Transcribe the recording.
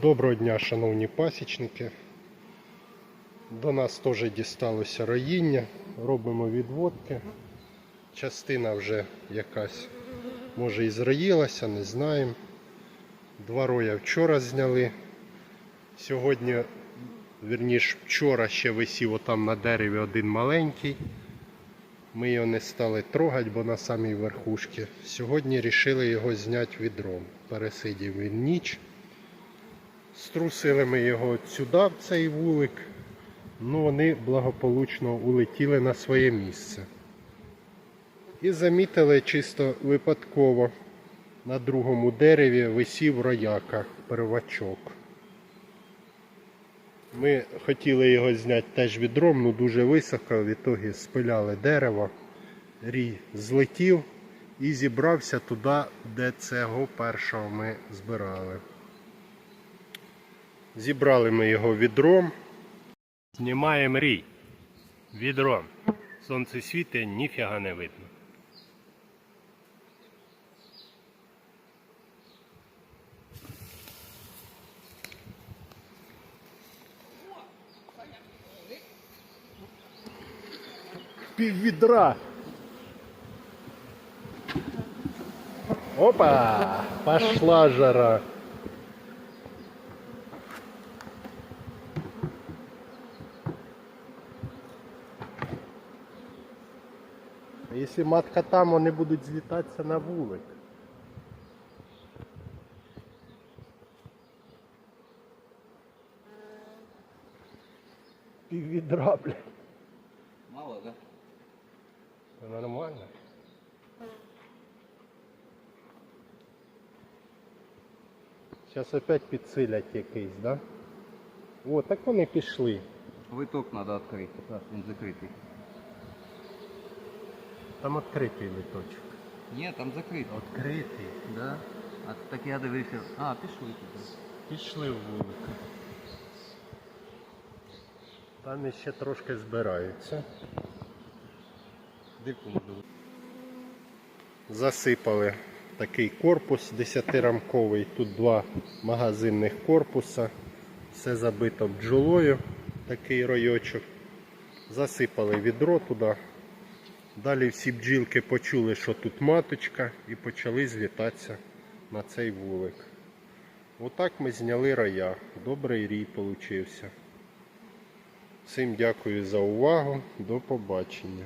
Доброго дня, шановні пасічники. До нас теж дісталося роїння. Робимо відводки. Частина вже якась може і зроїлася, не знаємо. Два роя вчора зняли. Сьогодні, вірніш, вчора ще висів отам на дереві один маленький. Ми його не стали трогати, бо на самій верхушці. Сьогодні вирішили його зняти відром. Пересидів він ніч. Струсили ми його сюди, в цей вулик. Ну, вони благополучно улетіли на своє місце. І замітили чисто випадково на другому дереві висів рояка, первачок. Ми хотіли його зняти теж відром, ну дуже високо, в ітогі спиляли дерево, рій злетів і зібрався туди, де цього першого ми збирали. Зібрали ми його відром. Знімаємо рій. Відром. Сонце світить, ніфіга не видно. Пів відра. Опа! Пошла жара. Якщо матка там, вони будуть злітатися на вулик. Пів відра, блядь. Мало, да? Це нормально. Зараз опять підсилять якийсь, да? О, так вони пішли. Виток треба відкрити, так, він закритий. Там відкритий литочок. Ні, там закритий. Відкритий. Да? А так я дивився. А, пішли туди. Пішли в вулик. Там ще трошки збираються. Засипали такий корпус 10-рамковий. Тут два магазинних корпуса. Все забито бджолою, такий ройочок. Засипали відро туди. Далі всі бджілки почули, що тут маточка, і почали злітатися на цей вулик. Отак ми зняли роя. Добрий рій получився. Всім дякую за увагу. До побачення.